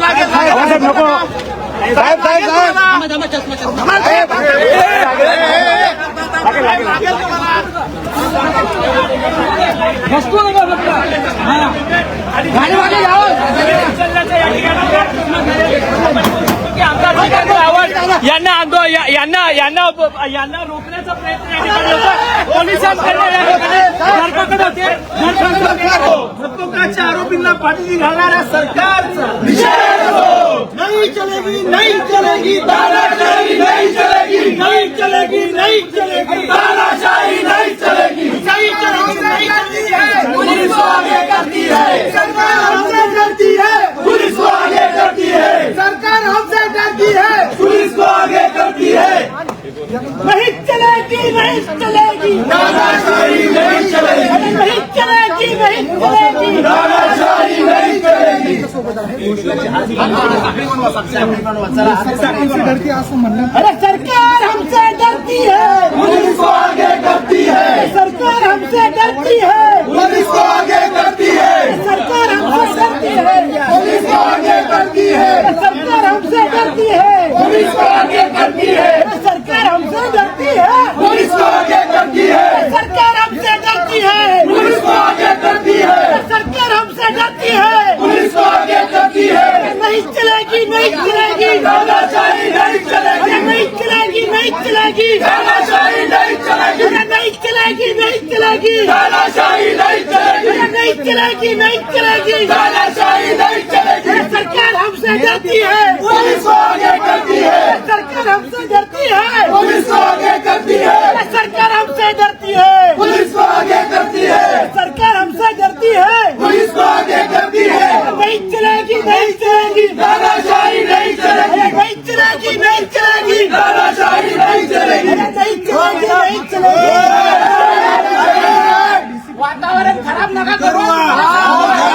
साहेब नको. साहेब साहेब साहेब. यांना आंदो यांना यांना यांना रोखण्याचा प्रयत्न. पोलिसांकडे आरोपींना पाठीशी घालणाऱ्या सरकारचा नहीं चलेगी नहीं चलेगी तानाशाही नहीं चलेगी. नहीं चलेगी नहीं चलेगी. तानाशाही नहीं चलेगी. नहीं चलेगी नहीं चलती पुलिस करती है. सरकार हमसे डरती है. पुलिस करती है। सरकार हमसे डरती है। पुलिस को आगे करती है। नहीं चलेगी नहीं चलेगी। तानाशाही नहीं चलेगी। नहीं चलेगी नहीं चलेगी। तानाशाही नहीं चलेगी। अरे सरकार हमसे डरती है। पुलिस को आगे करती है। सरकार हमसे डरती है। पुलिस को आगे करती है। सरकार डरती है। पुलिस को आगे करती है। सरकार हमसे डरती है। पुलिस को आगे करती है। सरकार हमसे डरती है। पुलिस को आगे करती है। सरकार हमसे डरती है। पुलिस को आगे करती है। सरकार हमसे डरती है। पुलिस को आगे करती है। नहीं चलेगी नहीं चलेगी। तानाशाही नहीं चलेगी नहीं चलेगी नहीं चलेगी तानाशाही नहीं चलेगी नहीं चलेगी नहीं चलेगी तानाशाही नहीं चलेगी नहीं चलेगी नहीं चलेगी तानाशाही नहीं चलेगी सरकार हमसे डरती है। पुलिस को आगे करती है सरकार हमसे डरती है। पुलिस को आगे करती है। सरकार हमसे डरती है पुलिस को आगे करती है सरकार हमसे डरती है पुलिस को आगे करती है नहीं चलेगी नहीं चलेगी। नहीं चलेगी नहीं चलेगी तानाशाही नहीं चलेगी नहीं चलेगी नहीं चलेगी वातावरण खराब नका करू.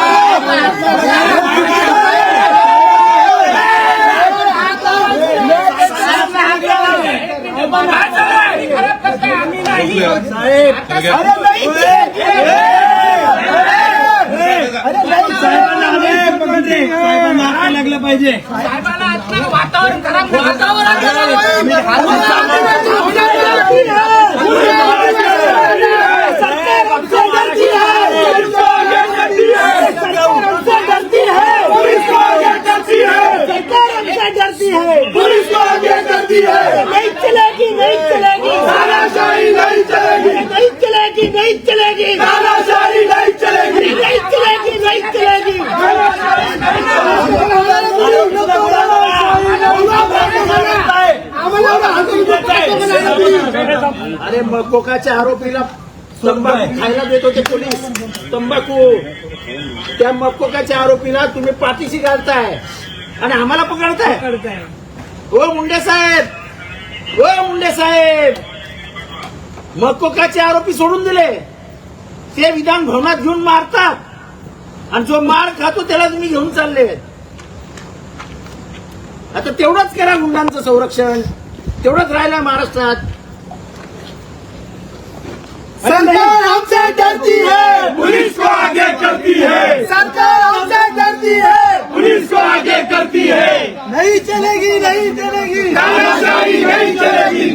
अरे नहीं चलेगी अरे नहीं चलेगी लागलं पाहिजे. वातावरण खराब वातावरण सरकार हमसे डरती है सरकार हमसे डरती है पुलिस को आगे करती है सरकार हमसे डरती है पुलिस को आगे करती है नहीं चलेगी. नहीं चलेगी तानाशाही नहीं चलेगी. नहीं चलेगी नहीं चलेगी. तानाशाही नहीं चलेगी नहीं चलेगी नहीं चलेगी अरे मकोकाच्या आरोपीला तंबाखू खायला देत होते पोलीस. तंबाखू. त्या मकोकाच्या आरोपीला तुम्ही पाठीशी घालताय. आणि आम्हाला पकडताय. हो मुंडे साहेब. हो मुंडे साहेब. मकोकाचे आरोपी सोडून दिले. ते विधान भवनात घेऊन मारतात. आणि जो मार खातो त्याला तुम्ही घेऊन चालले. आता तेवढंच करा गुंडांचं संरक्षण. तेवढंच राहिलं महाराष्ट्रात. सरकार हमसे डरती है। पुलिस को आगे करती है। सरकार हमसे डरती है। पुलिस को आगे करती है। नहीं चलेगी नहीं चलेगी। तानाशाही नहीं चलेगी।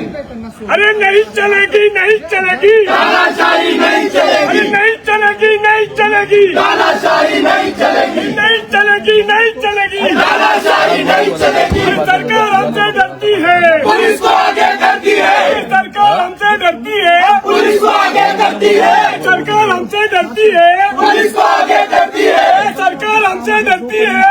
अरे नहीं चलेगी नहीं चलेगी। तानाशाही नहीं चलेगी। नहीं चलेगी नहीं चलेगी। तानाशाही नहीं चलेगी। नहीं चलेगी नहीं चलेगी। तानाशाही नहीं चलेगी। सरकार हमसे डरती है। पुलिस को आगे डरती है पुलिस को आगे करती है सरकार हमसे डरती है पुलिस को आगे करती है सरकार हमसे डरती है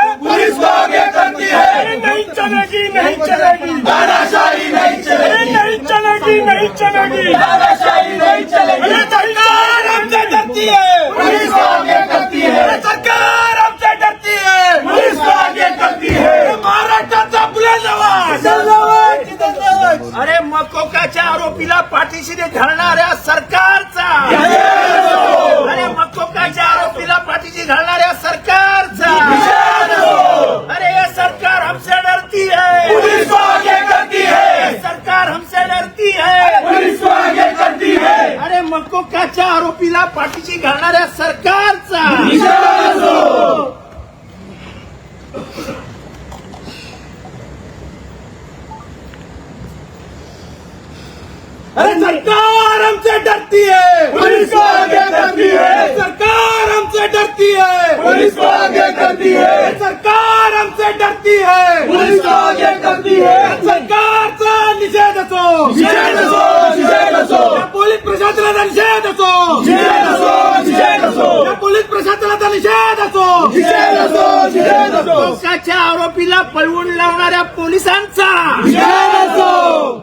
अरे सरकार हमसे डरती है पुलिस को आगे करती है सरकार हमसे डरती है पुलिस को आगे करती है सरकार हमसे डरती है पुलिस को आगे करती है सरकार निषेध असो निषेध असो निषेध असो या पोलीस प्रशासनाचा निषेध असो निषेध असो निषेध असो या पोलीस प्रशासनाचा निषेध असो निषेध असो निषेध असो मकोकाच्या आरोपीला पळवून लावणाऱ्या पोलिसांचा. निषेध असो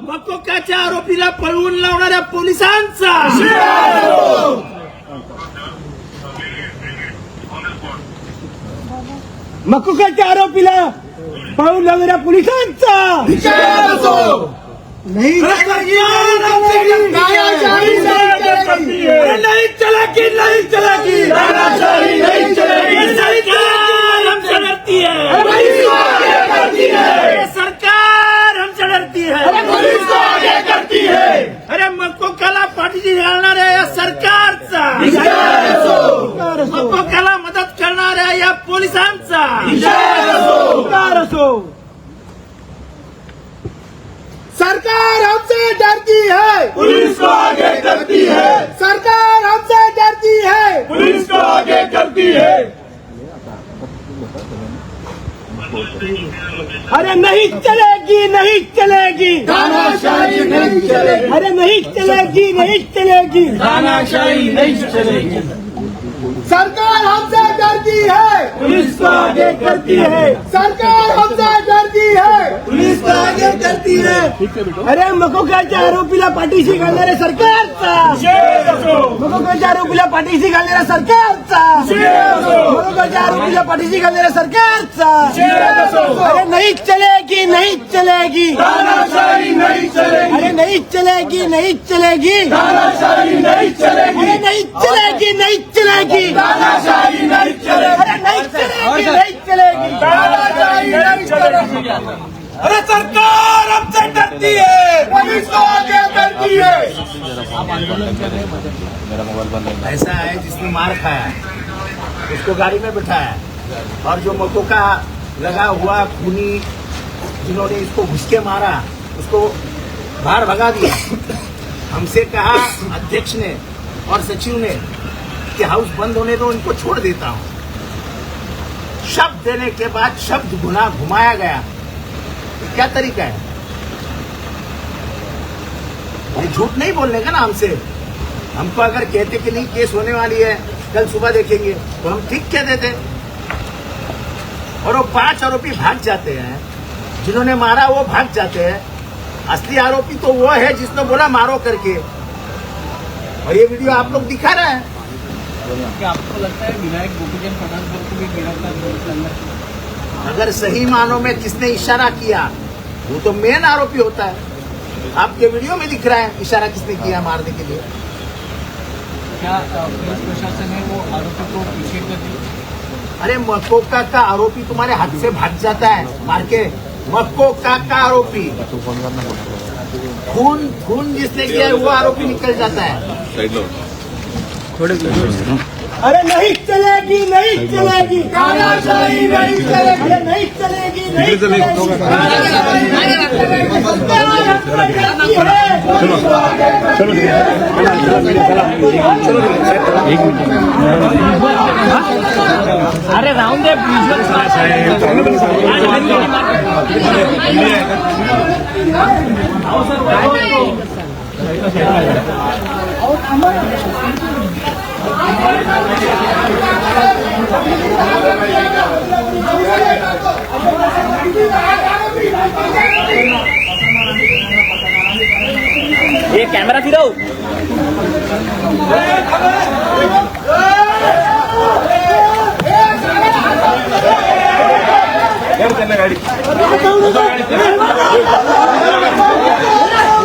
मकोकाच्या आरोपीला पळवून लावणाऱ्या पोलिसांचा. मकुकाच्या आरोपीला पाहून लावणाऱ्या पोलिसांचा. निषेध असो नाही सरकार हमसे डरती है। अरे नहीं चलेगी नहीं चलेगी तानाशाही नहीं चलेगी सरकार हमसे डरती है पुलिस को आगे करती है सरकार हमसे डरती है पुलिस को आगे करती है अरे मकोकाला पाठीशी घालणाऱ्या या सरकारचा निषेध असो मकोकाला मदत करणाऱ्या या पोलिसांचा निषेध असो सरकार असो सरकार हमसे डरती है पुलिस को आगे करती है सरकार हमसे डरती है पुलिस को आगे करती है अरे नहीं चलेगी नहीं चलेगी। तानाशाही नहीं चलेगी। अरे नहीं चलेगी नहीं चलेगी। तानाशाही नहीं चलेगी। सरकार हमसे डरती है। पुलिस को आगे करती है। करती है। अरे मकोकाच्या आरोपीला पाठीशी घालणाऱ्या सरकारचा मकोकाच्या आरोपीला पाठीशी घालणाऱ्या सरकारचा मकोकाच्या आरोपीला पाठीशी घालणाऱ्या सरकारचा अरे नहीं चलेगी नहीं चलेगी। नहीं चलेगी। अरे नहीं चलेगी नहीं चलेगी। तानाशाही नहीं चलेगी। अरे नहीं चलेगी नहीं चलेगी। तानाशाही नहीं चलेगी। अरे नहीं चलेगी नहीं चलेगी। तानाशाही नहीं चलेगी। अरे सरकार हमसे डरती है। को ऐसा है जिसने मार खाया उसको गाड़ी में बिठाया और जो मकोका लगा हुआ खूनी, जिन्होंने इसको घुस के मारा, उसको बाहर भगा दिया। हमसे कहा अध्यक्ष ने और सचिव ने कि हाउस बंद होने दो, इनको छोड़ देता हूँ। शब्द देने के बाद शब्द गुना घुमाया गया। क्या तरीका है? ये झूठ नहीं बोलने का ना हमसे हमको अगर कहते कि नहीं केस होने वाली है कल सुबह देखेंगे तो हम ठीक कह देते। और वो पाँच आरोपी भाग जाते हैं। जिन्होंने मारा वो भाग जाते हैं। असली आरोपी तो वो है जिसने बोला मारो करके। और ये वीडियो आप लोग दिखा रहे हैं। क्या आपको लगता है विधायक गोपीचंद पठानपुर को भी गिरफ़्तार अगर सही मानों में किसने इशारा किया वो तो मेन आरोपी होता है। आपके वीडियो में दिख रहा है इशारा किसने किया मारने के लिए। क्या पुलिस प्रशासन है वो आरोपी को पीछे कर अरे मक्कोका का आरोपी तुम्हारे हाथ से भाग जाता है मार के। मक्कोका का आरोपी। खून खून जिसने किया है वो आरोपी निकल जाता है। अरे नहीं चलेगी नहीं चलेगी। नहीं चलेगी। अरे नहीं चलेगी नहीं चलेगी। है अरे राहून दे ये कैमरा फिराओ गाड़ी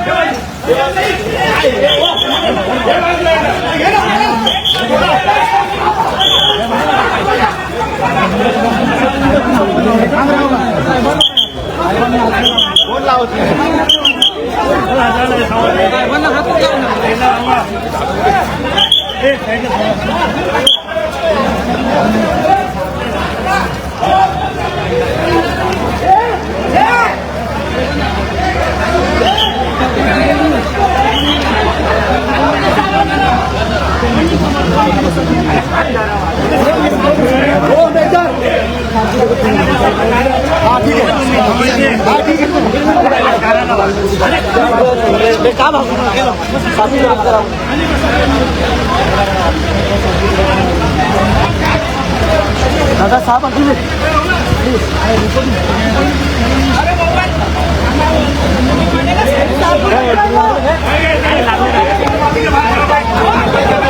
जी आहे ती या ठिकाणी सध्या होताना पाहायला मिळत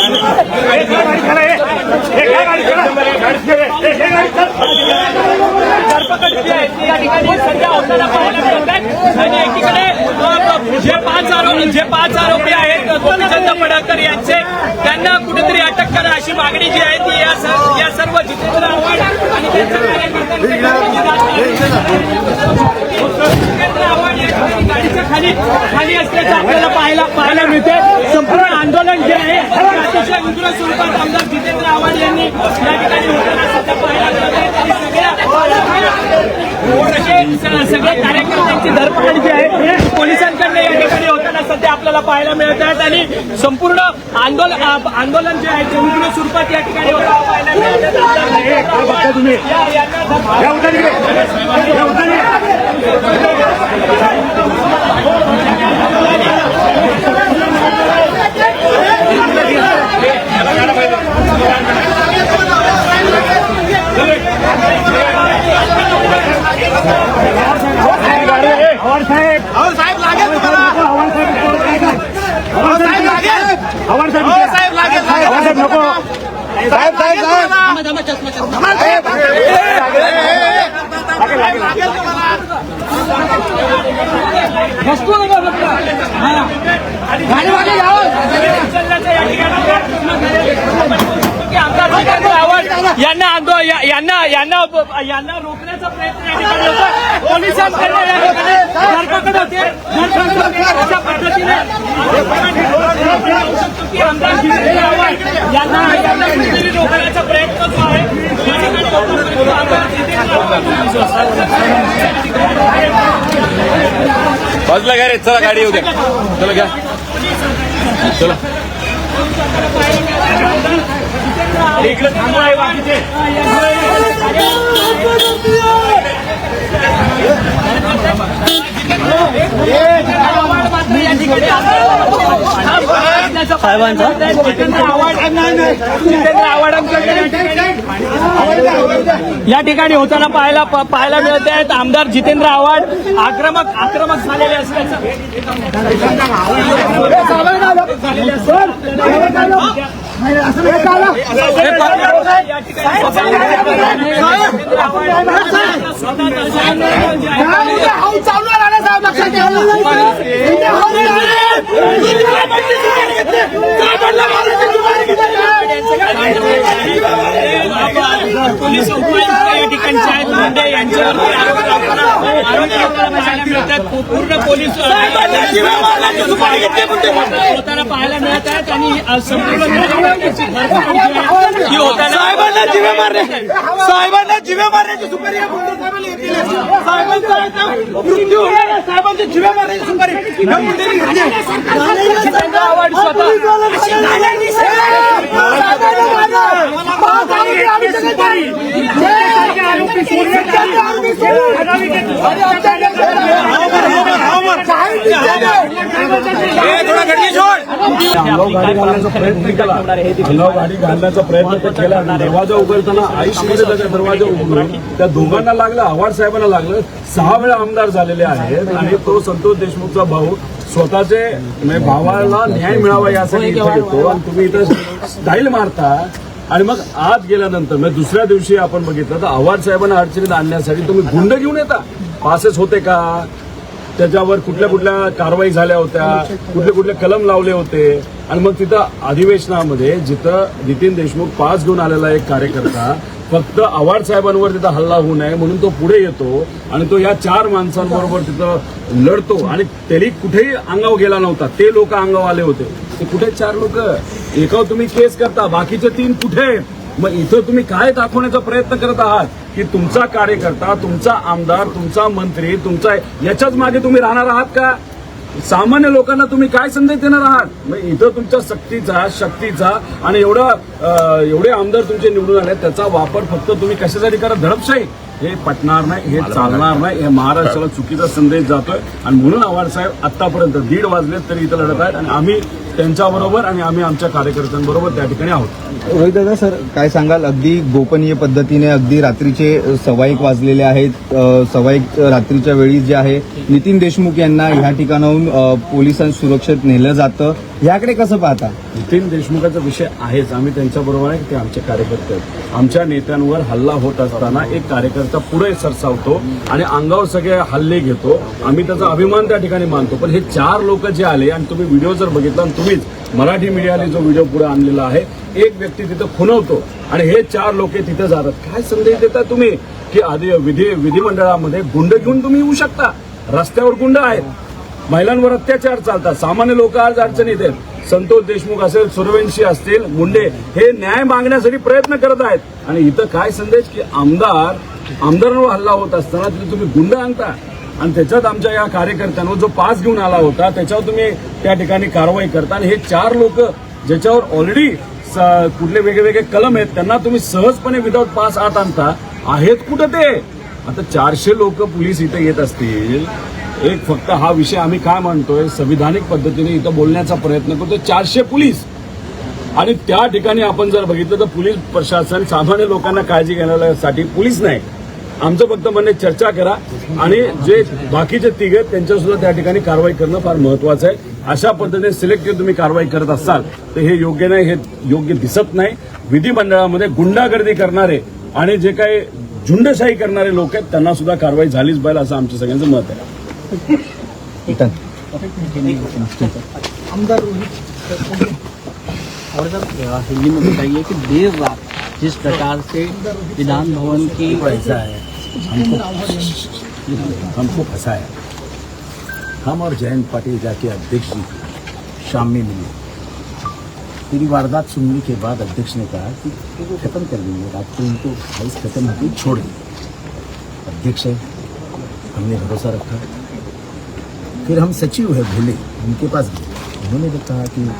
जे पाच आरोपी जे पाच आरोपी आहेत गोपीचंद पडळकर यांचे त्यांना कुठेतरी अटक करा अशी मागणी जी आहे ती या या सर्व जितेंद्र आव्हाड आणि जितेंद्र आव्हाड या गाडीच्या खाली खाली असल्याचं आपल्याला पाहायला पाहायला मिळते संपूर्ण आंदोलन जे आहे अतिशय उग्र स्वरूपात आमदार जितेंद्र आव्हाड यांनी या ठिकाणी सगळ्या सगळे कार्यकर्त्यांची धरपकड जी आहे पोलिसांकडनं या ठिकाणी होताना सध्या आपल्याला पाहायला मिळत आहेत. आणि संपूर्ण आंदोलन आंदोलन जे आहे ते उग्र स्वरूपात या ठिकाणी होताना पाहायला मिळत आहे. हवाल साहेब हवाल साहेब लागेल तुम्हाला हवाल साहेब लागेल हवाल साहेब हवाल साहेब लागेल हवाल साहेब नको साहेब साहेब साहेब वस्तू नका गाडी मागे यांना आंदोलन या- यांना यांना यांना रोखण्याचा प्रयत्न या ठिकाणी या ठिकाणी धरपकड होते. धरपकड होते. अशा पद्धतीने आमदार आव्हाड यांना यांना कुठेतरी रोखण्याचा प्रयत्न जो आहे या ठिकाणी आमदार बाजूला घ्या रे चला गाडी येऊ द्या. चला घ्या. चला. इकडे थांबा आहे बाकीचे साहेबांचा? या ठिकाणी होताना पाहायला पाहायला मिळत आहेत आमदार जितेंद्र आव्हाड. आक्रमक आक्रमक झालेले असल्याचं झालेले असल्याचं या ठिकाणी साहेब लक्षात पोलीस उपायुक्त या ठिकाणचे आहेत मुंडे पूर्ण पोलीस होताना पाहायला मिळत आहेत आणि साहेबांना जिवे मारले साहेबांना जिवे मारण्याची सुपारी मुंडे. साहेबांचा मृत्यू होणार. साहेबांची जिवे मारण्याची सुपारी या मुंडेने गाडी घालण्याचा प्रयत्न केला. अंगावर गाडी घालण्याचा प्रयत्न तर केला. दरवाजा उघडताना आईशीमध्ये त्याचा दरवाजा उघडून त्या दोघांना लागलं आव्हाड साहेबांना लागलं. सहा वेळा आमदार झालेले आहेत आणि तो संतोष देशमुखचा भाऊ स्वतःचे म्हणजे भावाला न्याय मिळावा यासाठी इथे येतो आणि तुम्ही इथं स्टाईल मारता. आणि मग आत गेल्यानंतर म्हणजे दुसऱ्या दिवशी आपण बघितलं तर आव्हाड साहेबांना अडचणीत आणण्यासाठी तुम्ही गुंड घेऊन येता. पासेस होते का? त्याच्यावर कुठल्या कुठल्या कारवाई झाल्या होत्या कुठले कुठले कलम लावले होते. आणि मग तिथं अधिवेशनामध्ये जिथं नितीन देशमुख पास घेऊन आलेला एक कार्यकर्ता फक्त आव्हाड साहेबांवर तिथं हल्ला होऊ नये म्हणून तो पुढे येतो आणि तो या चार माणसांबरोबर तिथं लढतो. आणि तरी कुठेही अंगावर गेला नव्हता. ते लोक अंगावर आले होते. ते कुठे चार लोक? एकावर तुम्ही केस करता. बाकीचे तीन कुठे? मग इथं तुम्ही काय दाखवण्याचा प्रयत्न करत आहात? की तुमचा कार्यकर्ता तुमचा आमदार तुमचा मंत्री तुमचा याच्याच मागे तुम्ही राहणार आहात का? सामान्य लोकांना तुम्ही काय संदेश देणार आहात? मग इथं तुमच्या सक्तीचा शक्तीचा आणि एवढा एवढे आमदार तुमचे निवडून आले त्याचा वापर फक्त तुम्ही कशासाठी करा धडपशाही. हे पटणार नाही हे चालणार नाही हे महाराष्ट्राला चुकीचा संदेश जातोय. आणि म्हणून आव्हाड साहेब आतापर्यंत दीड वाजलेत तरी इथं लढत आहेत आणि आम्ही त्यांच्याबरोबर आणि आम्ही आमच्या कार्यकर्त्यांबरोबर त्या ठिकाणी आहोत. रोहित दादा सर काय सांगाल? अगदी गोपनीय पद्धतीने अगदी रात्रीचे एक वाजलेले आहेत. एक रात्रीच्या वेळी जे आहे नितीन देशमुख यांना ह्या ठिकाणाहून पोलिसांनी सुरक्षित नेलं जातं. ह्याकडे कसं पाहता? नितीन देशमुखाचा विषय आहेच. आम्ही त्यांच्याबरोबर आहे ते आमचे कार्यकर्ते आहेत. आमच्या नेत्यांवर हल्ला होत असताना एक कार्यकर्ता पुढे सरसावतो आणि अंगावर सगळे हल्ले घेतो. आम्ही त्याचा अभिमान त्या ठिकाणी मानतो. पण हे चार लोक जे आले आणि तुम्ही व्हिडिओ जर बघितला तुम्हीच मराठी मीडियाने जो व्हिडिओ पुढे आणलेला आहे एक व्यक्ती तिथं खुनवतो आणि हे चार लोक तिथं जातात. काय संदेश देता तुम्ही? की आधी विधी विधिमंडळामध्ये गुंड घेऊन तुम्ही येऊ शकता. रस्त्यावर गुंड आहेत. महिलांवर अत्याचार चालतात. सामान्य लोक आज अडचणीत आहेत. संतोष देशमुख असेल सुरवेंशी असतील मुंडे हे न्याय मागण्यासाठी प्रयत्न करत आहेत. आणि इथं काय संदेश की आमदार आमदारांवर हल्ला होत असताना तिथे तुम्ही गुंड आणता. आणि त्याच्यात आमच्या या कार्यकर्त्यांवर जो पास घेऊन आला होता त्याच्यावर तुम्ही त्या ठिकाणी कारवाई करता. आणि हे चार लोक ज्याच्यावर ऑलरेडी कुठले वेगळे वेगळे कलम आहेत त्यांना तुम्ही सहजपणे विदाऊट पास आत आणता. आहेत कुठं ते? आता चारशे लोक पोलीस इथे येत असतील. एक फक्त हा विषय आम्ही काय म्हणतोय संविधानिक पद्धतीने इथं बोलण्याचा प्रयत्न करतो चारशे पोलीस. आणि त्या ठिकाणी आपण जर बघितलं तर पोलीस प्रशासन सामान्य लोकांना काळजी घेण्यासाठी पोलीस नाही. आमचं फक्त म्हणणे चर्चा करा. आणि जे बाकीचे तिघ आहेत त्यांच्या सुद्धा त्या ठिकाणी कारवाई करणं फार महत्वाचं आहे. अशा पद्धतीने सिलेक्टिव्ह तुम्ही कारवाई करत असाल तर हे योग्य नाही हे योग्य दिसत नाही. विधिमंडळामध्ये गुंडागर्दी करणारे आणि जे काही झुंडशाही करणारे लोक आहेत त्यांना सुद्धा कारवाई झालीच पाहिजे असं आमच्या सगळ्यांचं मत आहे. और साहब हिंदी में बताइए कि देर रात जिस प्रकार से विधान भवन की ऐसा है। हमको फंसाया हम और जयंत पाटिल जाके अध्यक्ष जी शाम में मिले। पूरी वारदात सुनने के बाद अध्यक्ष ने कहा कि खत्म कर देंगे। रात को इनको हाउस खत्म हो गई छोड़ देंगे। अध्यक्ष है। हमने भरोसा रखा। फिर हम सचिव है भोले, उनके पास गए। उन्होंने कहा कि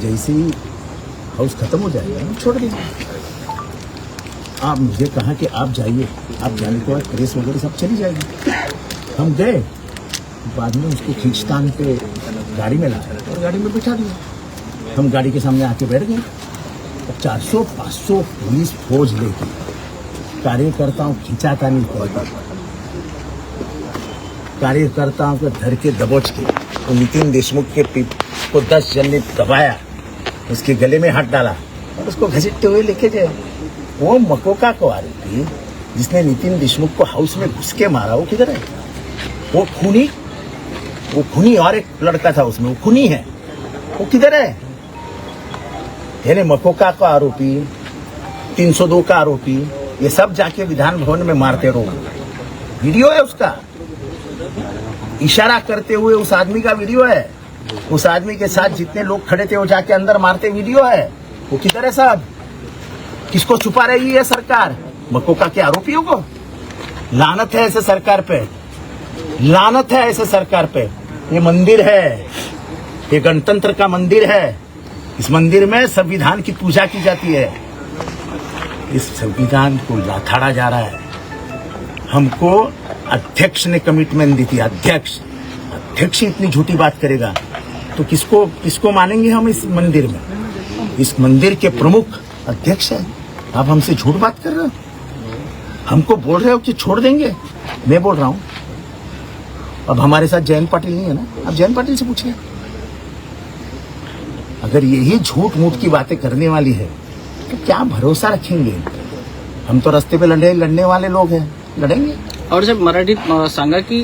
जैसे ही हाउस खत्म हो जाएगा, हम छोड़ देंगे। आप मुझे कहा कि आप जाइए। आप जाने के बाद प्रेस वगैरह सब चली जाएगी। हम गए। बाद में उसको खींचतान पे गाड़ी में लाया। और गाड़ी में बिठा दिया। हम गाड़ी के सामने आके बैठ गए। और चार सौ पाँच सौ पुलिस फौज लेके कार्यकर्ताओं खींचातानी करता कार्यकर्ताओं को धर के दबोच के तो नितिन देशमुख के पीठ को दस जन ने दबाया। उसके गले में हाथ डाला। और उसको घसीटते हुए लेके गए। वो मकोका को आरोपी जिसने नितिन देशमुख को हाउस में घुस के मारा, वो किधर है? वो खूनी? वो खूनी, और एक लड़का था उसमें, वो खूनी है। वो किधर है? यानी मकोका का आरोपी 302 का आरोपी, ये सब जाके विधान भवन में मारते रहो। वीडियो है उसका। इशारा करते हुए उस आदमी का वीडियो है। उस आदमी के साथ जितने लोग खड़े थे, वो जाके अंदर मारते वीडियो है। वो किधर है साहब? किसको छुपा रही है सरकार? मकोका के आरोपियों को? लानत है ऐसे सरकार पे। लानत है ऐसे सरकार पे। ये मंदिर है। ये गणतंत्र का मंदिर है। इस मंदिर में संविधान की पूजा की जाती है। इस संविधान को लाथाड़ा जा रहा है। हमको अध्यक्ष ने कमिटमेंट दी थी। अध्यक्ष। अध्यक्ष इतनी झूठी बात करेगा। तो किसको किसको मानेंगे हम इस मंदिर में? इस मंदिर के प्रमुख अध्यक्ष है। आप हमसे झूठ बात कर रहे हो? हमको बोल रहे हो कि छोड़ देंगे? मैं बोल रहा हूं। अब हमारे साथ जयंत पाटिल नहीं है ना? आप जयंत पाटिल से पूछिए। अगर यही झूठ मूठ की बातें करने वाली है तो क्या भरोसा रखेंगे? हम तो रास्ते पे लड़े लड़ने वाले लोग हैं। लड़ेंगे। और साहेब मराठीत सांगा की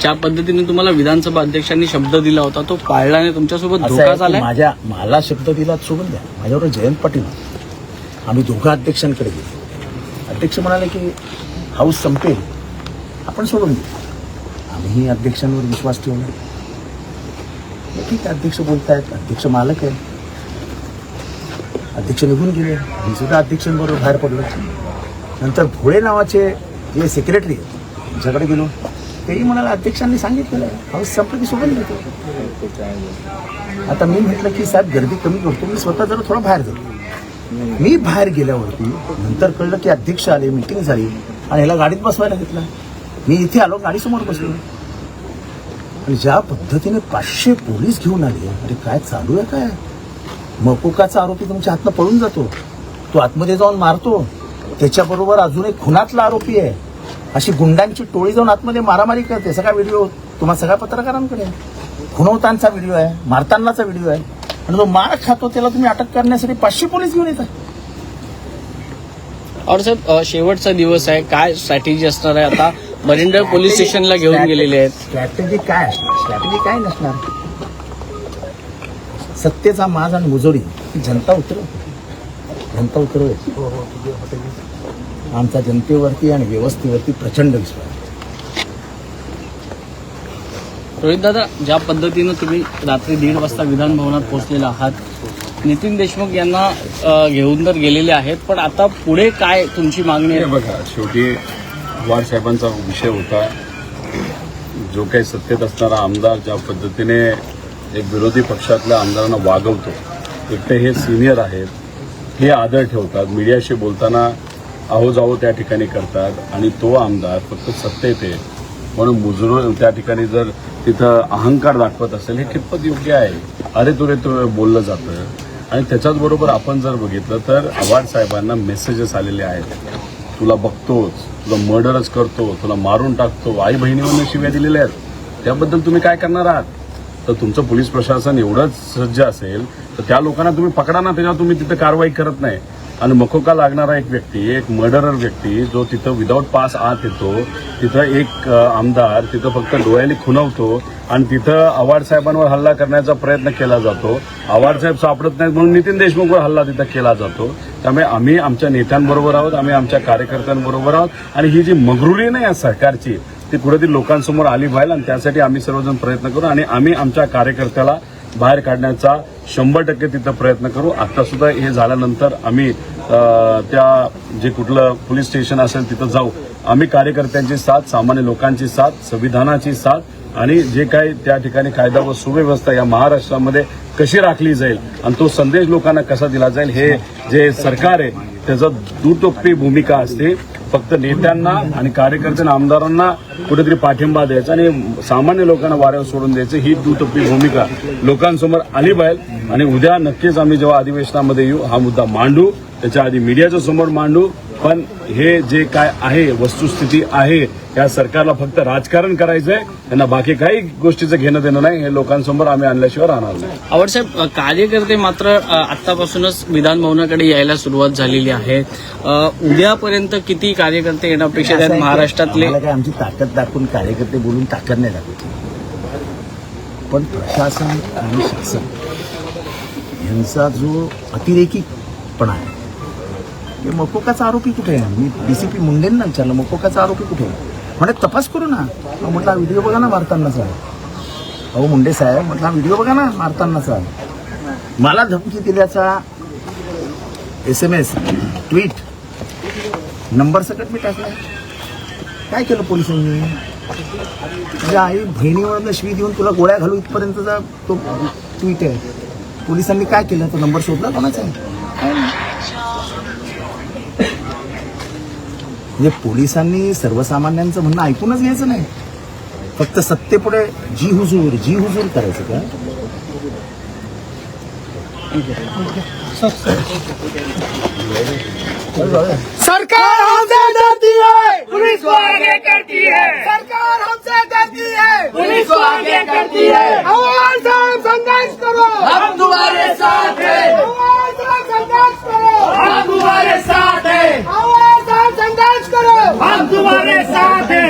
ज्या पद्धतीने तुम्हाला विधानसभा अध्यक्षांनी शब्द दिला होता तो पाळल्याने तुमच्यासोबत धोका झालाय? माझ्या मला शब्द दिला सोडून द्या. माझ्यावर जयंत पाटील. आम्ही दोघं अध्यक्षांकडे गेलो. अध्यक्ष म्हणाले की हाऊस संपेल आपण सोडून देऊ. आम्ही अध्यक्षांवर विश्वास ठेवला. ठीक आहे अध्यक्ष बोलतायत अध्यक्ष मालक आहे अध्यक्ष निघून गेले. मी सुद्धा अध्यक्षांबरोबर बाहेर पडलो. नंतर भोळे नावाचे जे सेक्रेटरी आहेत त्यांच्याकडे गेलो. तेही म्हणाला अध्यक्षांनी सांगितलेलं आहे हाऊस संपलं की सोडून देतो. आता मी म्हटलं की साहेब गर्दी कमी करतो मी स्वतः जरा थोडा बाहेर जातो. मी बाहेर गेल्यावरती नंतर कळलं की अध्यक्ष आले मिटिंग झाली आणि याला गाडीत बसवायला घेतलं. मी इथे आलो गाडीसमोर बसलो. आणि ज्या पद्धतीने पाचशे पोलीस घेऊन आले अरे काय चालू आहे काय? मकोकाचा आरोपी तुमच्या हातनं पळून जातो. तो आतमध्ये जाऊन मारतो. त्याच्याबरोबर अजून एक खुनातला आरोपी आहे. अशी गुंडांची टोळी जाऊन आतमध्ये मारामारी करते. सगळा व्हिडिओ तुम्हा सगळ्या पत्रकारांकडे खुनवतांचा खुणवतांचा व्हिडिओ आहे मारतानाचा व्हिडिओ आहे. आणि तो मार खातो त्याला तुम्ही अटक करण्यासाठी पाचशे पोलीस घेऊन येतात. और साहेब शेवटचा दिवस आहे. काय स्ट्रॅटेजी असणार आहे? आता मरिंडर पोलीस स्टेशनला घेऊन गेलेले आहेत. स्ट्रॅटेजी काय असणार? स्ट्रॅटेजी काय नसणार? सत्तेचा माज आणि मुजोरी ही जनता उतरव. जनता उतरव. आमचा जनतेवरती आणि व्यवस्थेवरती प्रचंड विश्वास आहे. रोहित दादा ज्या पद्धतीनं तुम्ही रात्री दीड वाजता विधान भवनात पोहोचलेला आहात नितीन देशमुख यांना घेऊन तर गेलेले आहेत पण आता पुढे काय तुमची मागणी हे आहे बघा शेवटी पवार साहेबांचा विषय होता. जो काही सत्तेत असणारा आमदार ज्या पद्धतीने एक विरोधी पक्षातल्या आमदारांना वागवतो एकटे हे सिनियर आहेत हे आदर ठेवतात मीडियाशी बोलताना आहो जाओ त्या ठिकाणी करतात आणि तो आमदार फक्त सत्तेत आहे. म्हणून मुजरो त्या ठिकाणी जर तिथं अहंकार दाखवत असेल हे कितपत योग्य आहे? अरे तुरे तो बोललं जातं. आणि त्याच्याचबरोबर आपण जर बघितलं तर आव्हाड साहेबांना मेसेजेस आलेले आहेत. तुला बघतोच तुला मर्डरच करतो तुला मारून टाकतो आई बहिणीवरून शिव्या दिलेल्या आहेत. त्याबद्दल तुम्ही काय करणार आहात? तर तुमचं पोलीस प्रशासन एवढंच सज्ज असेल तर त्या लोकांना तुम्ही पकडा ना त्याच्यावर तुम्ही तिथं कारवाई करत नाही. आणि मकोका लागणारा एक व्यक्ती एक मर्डरर व्यक्ती जो तिथं विदाऊट पास आत येतो तिथं एक आमदार तिथं फक्त डोळ्याली खुणवतो आणि तिथं आव्हाड साहेबांवर हल्ला करण्याचा प्रयत्न केला जातो. आवाडसाहेब सापडत नाहीत म्हणून नितीन देशमुखवर हल्ला तिथं केला जातो. त्यामुळे आम्ही आमच्या नेत्यांबरोबर आहोत आम्ही आमच्या कार्यकर्त्यांबरोबर आहोत आणि ही जी मगरुरी नाही या सरकारची ती कुठेतरी लोकांसमोर आली पाहिजे आणि त्यासाठी आम्ही सर्वजण प्रयत्न करू आणि आम्ही आमच्या कार्यकर्त्याला बाहेर काढण्याचा शंभर टक्के तिथं प्रयत्न करू. आत्तासुद्धा हे झाल्यानंतर आम्ही त्या जे कुठलं पोलीस स्टेशन असेल तिथं जाऊ. आम्ही कार्यकर्त्यांची साथ सामान्य लोकांची साथ संविधानाची साथ आणि जे काही त्या ठिकाणी कायदा व सुव्यवस्था या महाराष्ट्रामध्ये कशी राखली जाईल आणि तो संदेश लोकांना कसा दिला जाईल हे जे सरकार आहे त्याचं दुटोपी भूमिका असते. फक्त नेत्यांना आणि कार्यकर्त्यांना आमदारांना कुठेतरी पाठिंबा द्यायचा आणि सामान्य लोकांना वाऱ्यावर सोडून द्यायचं ही दुटोपी भूमिका. लोकांसमोर आली पाहिजे आणि उद्या नक्कीच आम्ही जेव्हा अधिवेशनामध्ये येऊ हा मुद्दा मांडू त्याच्या आधी मीडियाच्या समोर मांडू पण हे जे काय आहे वस्तुस्थिती आहे या सरकारला फक्त राजकारण करायचंय त्यांना बाकी काही गोष्टीचं घेणं देणं नाही हे लोकांसमोर आम्ही आणल्याशिवाय राहणार नाही. आवडसाहेब कार्यकर्ते मात्र आतापासूनच आत्तापासूनच विधान भवनाकडे यायला सुरुवात झालेली आहे. उद्यापर्यंत किती कार्यकर्ते येणं अपेक्षित आहेत. महाराष्ट्रातले काय आमची ताकद दाखवून कार्यकर्ते बोलून ताकद नाही दाखवते. पण प्रशासन आणि शासन यांचा जो अतिरेकीपणा आहे हे मकोकाचा आरोपी कुठे आहे? मी डीसीपी मुंडेंना विचारलं मकोकाचा आरोपी कुठे आहे? म्हणे तपास करू ना. म्हटलं हा व्हिडिओ बघा ना मारतानाचा अहो मुंडे साहेब म्हटलं हा व्हिडिओ बघा ना मारतानाचा मला धमकी दिल्याचा S M S tweet number सकट मी टाकला. काय केलं पोलिसांनी? तुझ्या आई बहिणीवरनं शिवी देऊन तुला गोळ्या घालू इथपर्यंतचा तो ट्विट आहे. पोलिसांनी काय केलं? तो नंबर शोधला कोणाचा म्हणजे पोलिसांनी सर्वसामान्यांचं म्हणणं ऐकूनच घ्यायचं नाही. फक्त सत्तेपुढे जी हुजूर जी हुजूर करायचं का? सरकार हमसे डरती है। पुलिस को आगे करती है। सरकार हमसे डरती है। पुलिस को आगे करती है। आवाज साहब संघर्ष करो। हम तुम्हारे साथ हैं। आवाज साहब संघर्ष करो। हम तुम्हारे साथ हैं। संघर्ष करो। हम तुम्हारे साथ हैं।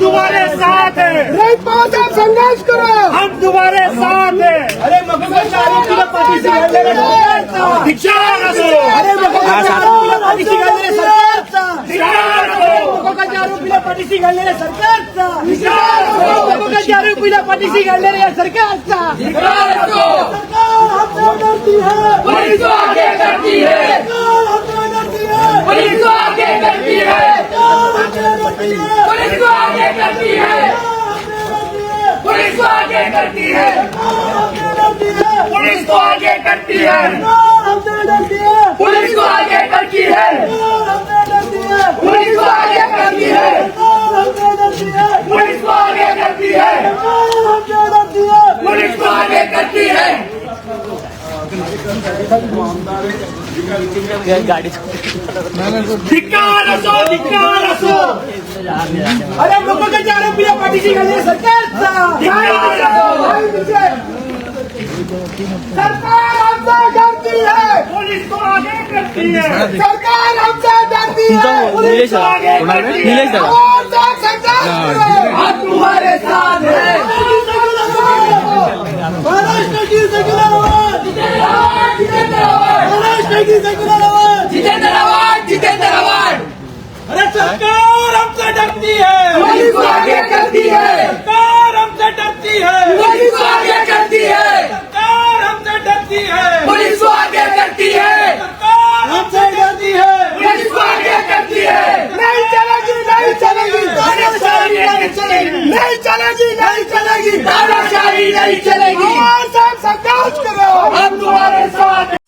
तुम्हारे साथ है। रोहित पवार साहेब संघर्ष करो। हम तुम्हारे साथ है। अरे मकोकाच्या आरोपीला पाठीशी घालणाऱ्या सरकारचा धिक्कार असो अरे मकोकाच्या आरोपीला पाठीशी घालणाऱ्या सरकारचा धिक्कार असो मकोकाच्या आरोपीला पाठीशी घालणाऱ्या सरकारचा मकोकाच्या आरोपीला पाठीशी घालणाऱ्या या सरकारचा सरकार है। पुलिस को आगे करती है। पुलिस को आगे करती है। पुलिस को आगे करती है पुलिस को आगे करती है पुलिस को आगे करती है पुलिस को आगे करती है पुलिस को आगे करती है पुलिस को आगे करती है है धिक्कार असो धिक्कार असो अरे आरोपीला पाठीशी सरकारचा सरकार हमसे डरती है पुलिस को आगे करती है सरकार हमसे डरती है निलेश को आगे दादा करती निलेश है दादा. और साथ संघर्ष करो हम तुम्हारे साथ हैं महाराष्ट्र की सेक्युलर अरे सरकार हमसे डरती है पुलिस को आगे करती है. सरकार हमसे डरती है पुलिस को आगे करती है. सरकार हमसे डरती है पुलिस को आगे करती है. सरकार हमसे डरती है नहीं चलेगी नहीं चलेगी दादाशाही नहीं चलेगी हमारे साथ संघर्ष करो हम तुम्हारे साथ